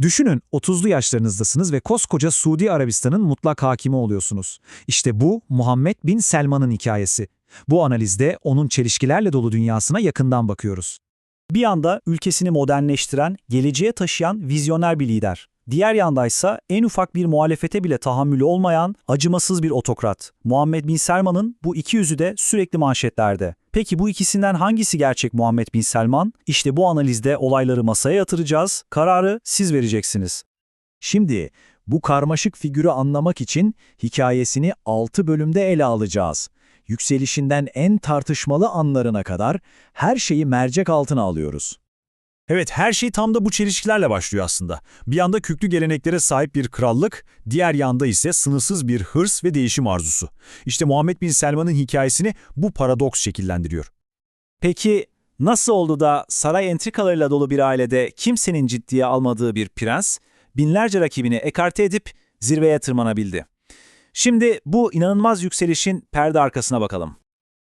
Düşünün 30'lu yaşlarınızdasınız ve koskoca Suudi Arabistan'ın mutlak hakimi oluyorsunuz. İşte bu Muhammed Bin Selman'ın hikayesi. Bu analizde onun çelişkilerle dolu dünyasına yakından bakıyoruz. Bir yanda ülkesini modernleştiren, geleceğe taşıyan vizyoner bir lider. Diğer yandaysa en ufak bir muhalefete bile tahammülü olmayan acımasız bir otokrat. Muhammed Bin Selman'ın bu iki yüzü de sürekli manşetlerde. Peki bu ikisinden hangisi gerçek Muhammed Bin Selman? İşte bu analizde olayları masaya yatıracağız. Kararı siz vereceksiniz. Şimdi bu karmaşık figürü anlamak için hikayesini 6 bölümde ele alacağız. Yükselişinden en tartışmalı anlarına kadar her şeyi mercek altına alıyoruz. Evet, her şey tam da bu çelişkilerle başlıyor aslında. Bir yanda köklü geleneklere sahip bir krallık, diğer yanda ise sınırsız bir hırs ve değişim arzusu. İşte Muhammed Bin Selman'ın hikayesini bu paradoks şekillendiriyor. Peki nasıl oldu da saray entrikalarıyla dolu bir ailede kimsenin ciddiye almadığı bir prens, binlerce rakibini ekarte edip zirveye tırmanabildi? Şimdi bu inanılmaz yükselişin perde arkasına bakalım.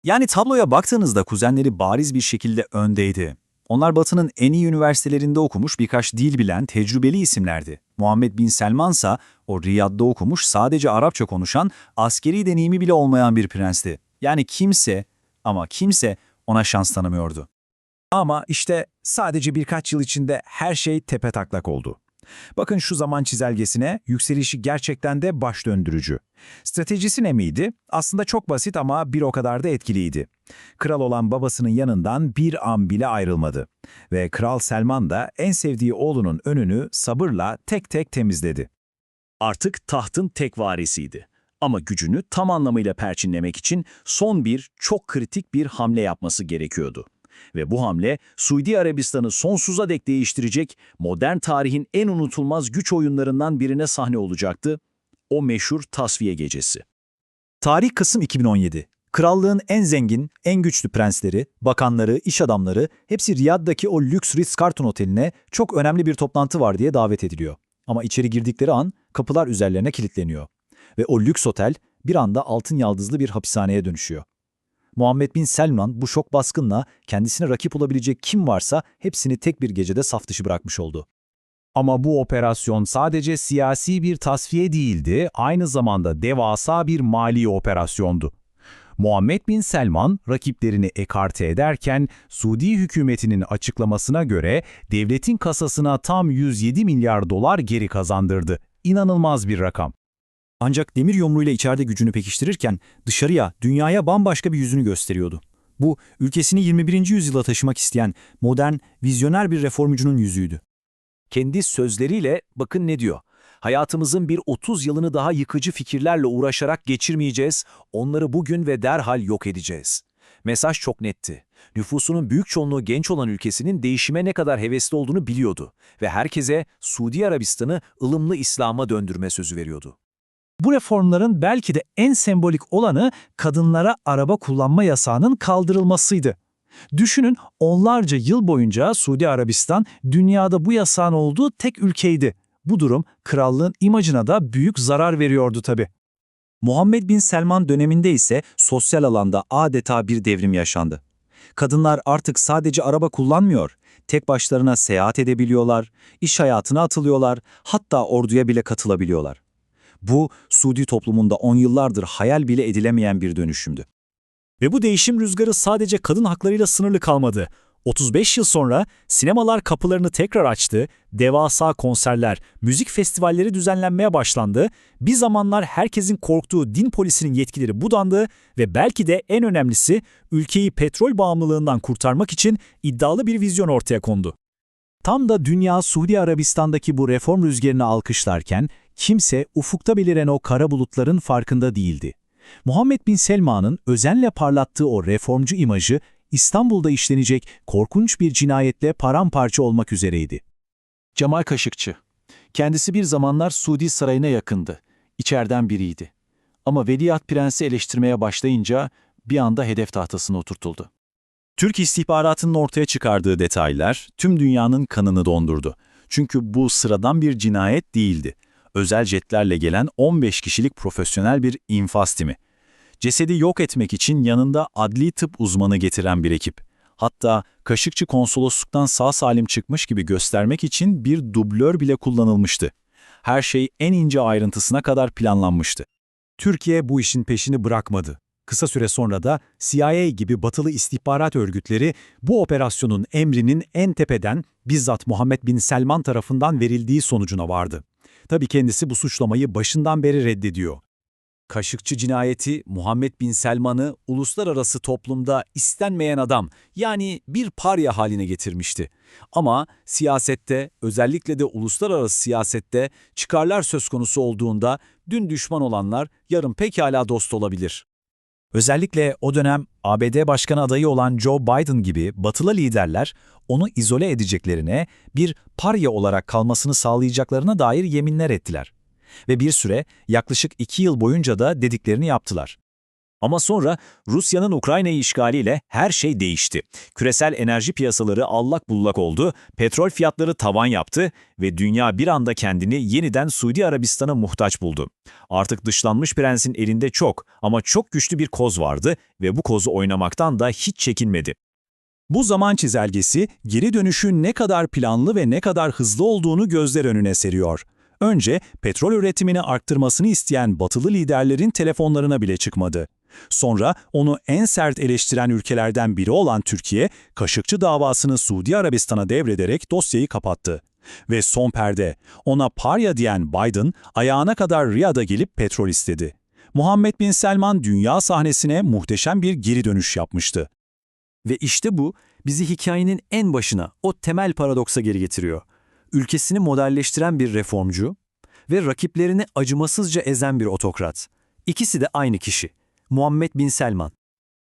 Yani tabloya baktığınızda kuzenleri bariz bir şekilde öndeydi. Onlar Batı'nın en iyi üniversitelerinde okumuş birkaç dil bilen tecrübeli isimlerdi. Muhammed Bin Selman ise o Riyad'da okumuş sadece Arapça konuşan askeri deneyimi bile olmayan bir prensti. Yani kimse ama kimse ona şans tanımıyordu. Ama işte sadece birkaç yıl içinde her şey tepetaklak oldu. Bakın şu zaman çizelgesine yükselişi gerçekten de baş döndürücü. Stratejisi ne miydi? Aslında çok basit ama bir o kadar da etkiliydi. Kral olan babasının yanından bir an bile ayrılmadı. Ve Kral Selman da en sevdiği oğlunun önünü sabırla tek tek temizledi. Artık tahtın tek varisiydi. Ama gücünü tam anlamıyla perçinlemek için son bir, çok kritik bir hamle yapması gerekiyordu. Ve bu hamle Suudi Arabistan'ı sonsuza dek değiştirecek modern tarihin en unutulmaz güç oyunlarından birine sahne olacaktı. O meşhur tasfiye gecesi. Tarih Kasım 2017. Krallığın en zengin, en güçlü prensleri, bakanları, iş adamları hepsi Riyad'daki o lüks Ritz-Carlton oteline çok önemli bir toplantı var diye davet ediliyor. Ama içeri girdikleri an kapılar üzerlerine kilitleniyor. Ve o lüks otel bir anda altın yaldızlı bir hapishaneye dönüşüyor. Muhammed Bin Selman bu şok baskınla kendisine rakip olabilecek kim varsa hepsini tek bir gecede saf dışı bırakmış oldu. Ama bu operasyon sadece siyasi bir tasfiye değildi, aynı zamanda devasa bir mali operasyondu. Muhammed Bin Selman rakiplerini ekarte ederken Suudi hükümetinin açıklamasına göre devletin kasasına tam 107 milyar dolar geri kazandırdı. İnanılmaz bir rakam. Ancak demir yumruğuyla içeride gücünü pekiştirirken dışarıya, dünyaya bambaşka bir yüzünü gösteriyordu. Bu, ülkesini 21. yüzyıla taşımak isteyen modern, vizyoner bir reformcunun yüzüydü. Kendi sözleriyle bakın ne diyor. Hayatımızın bir 30 yılını daha yıkıcı fikirlerle uğraşarak geçirmeyeceğiz, onları bugün ve derhal yok edeceğiz. Mesaj çok netti. Nüfusunun büyük çoğunluğu genç olan ülkesinin değişime ne kadar hevesli olduğunu biliyordu ve herkese Suudi Arabistan'ı ılımlı İslam'a döndürme sözü veriyordu. Bu reformların belki de en sembolik olanı kadınlara araba kullanma yasağının kaldırılmasıydı. Düşünün onlarca yıl boyunca Suudi Arabistan dünyada bu yasağın olduğu tek ülkeydi. Bu durum krallığın imajına da büyük zarar veriyordu tabi. Muhammed Bin Selman döneminde ise sosyal alanda adeta bir devrim yaşandı. Kadınlar artık sadece araba kullanmıyor, tek başlarına seyahat edebiliyorlar, iş hayatına atılıyorlar, hatta orduya bile katılabiliyorlar. Bu, Suudi toplumunda on yıllardır hayal bile edilemeyen bir dönüşümdü. Ve bu değişim rüzgarı sadece kadın haklarıyla sınırlı kalmadı. 35 yıl sonra sinemalar kapılarını tekrar açtı, devasa konserler, müzik festivalleri düzenlenmeye başlandı, bir zamanlar herkesin korktuğu din polisinin yetkileri budandı ve belki de en önemlisi ülkeyi petrol bağımlılığından kurtarmak için iddialı bir vizyon ortaya kondu. Tam da dünya Suudi Arabistan'daki bu reform rüzgarını alkışlarken kimse ufukta beliren o kara bulutların farkında değildi. Muhammed Bin Selman'ın özenle parlattığı o reformcu imajı İstanbul'da işlenecek korkunç bir cinayetle paramparça olmak üzereydi. Cemal Kaşıkçı. Kendisi bir zamanlar Suudi sarayına yakındı. İçeriden biriydi. Ama Veliaht Prens'i eleştirmeye başlayınca bir anda hedef tahtasına oturtuldu. Türk istihbaratının ortaya çıkardığı detaylar tüm dünyanın kanını dondurdu. Çünkü bu sıradan bir cinayet değildi. Özel jetlerle gelen 15 kişilik profesyonel bir infaz timi. Cesedi yok etmek için yanında adli tıp uzmanı getiren bir ekip. Hatta Kaşıkçı konsolosluktan sağ salim çıkmış gibi göstermek için bir dublör bile kullanılmıştı. Her şey en ince ayrıntısına kadar planlanmıştı. Türkiye bu işin peşini bırakmadı. Kısa süre sonra da CIA gibi batılı istihbarat örgütleri bu operasyonun emrinin en tepeden bizzat Muhammed Bin Selman tarafından verildiği sonucuna vardı. Tabii kendisi bu suçlamayı başından beri reddediyor. Kaşıkçı cinayeti Muhammed Bin Selman'ı uluslararası toplumda istenmeyen adam yani bir parya haline getirmişti. Ama siyasette özellikle de uluslararası siyasette çıkarlar söz konusu olduğunda dün düşman olanlar yarın pekala dost olabilir. Özellikle o dönem ABD başkanı adayı olan Joe Biden gibi batılı liderler onu izole edeceklerine, bir parya olarak kalmasını sağlayacaklarına dair yeminler ettiler. Ve bir süre yaklaşık iki yıl boyunca da dediklerini yaptılar. Ama sonra Rusya'nın Ukrayna'yı işgaliyle her şey değişti. Küresel enerji piyasaları allak bullak oldu, petrol fiyatları tavan yaptı ve dünya bir anda kendini yeniden Suudi Arabistan'a muhtaç buldu. Artık dışlanmış prensin elinde çok ama çok güçlü bir koz vardı ve bu kozu oynamaktan da hiç çekinmedi. Bu zaman çizelgesi geri dönüşün ne kadar planlı ve ne kadar hızlı olduğunu gözler önüne seriyor. Önce petrol üretimini arttırmasını isteyen batılı liderlerin telefonlarına bile çıkmadı. Sonra onu en sert eleştiren ülkelerden biri olan Türkiye, Kaşıkçı davasını Suudi Arabistan'a devrederek dosyayı kapattı. Ve son perde, ona parya diyen Biden, ayağına kadar Riyad'a gelip petrol istedi. Muhammed Bin Selman dünya sahnesine muhteşem bir geri dönüş yapmıştı. Ve işte bu bizi hikayenin en başına, o temel paradoksa geri getiriyor. Ülkesini modelleştiren bir reformcu ve rakiplerini acımasızca ezen bir otokrat. İkisi de aynı kişi. Muhammed Bin Selman.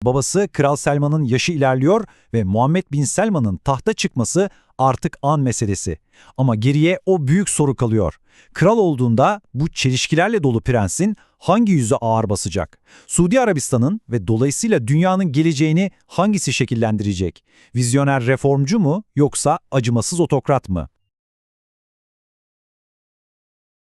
Babası Kral Selman'ın yaşı ilerliyor ve Muhammed Bin Selman'ın tahta çıkması artık an meselesi. Ama geriye o büyük soru kalıyor. Kral olduğunda bu çelişkilerle dolu prensin hangi yüzü ağır basacak? Suudi Arabistan'ın ve dolayısıyla dünyanın geleceğini hangisi şekillendirecek? Vizyoner reformcu mu yoksa acımasız otokrat mı?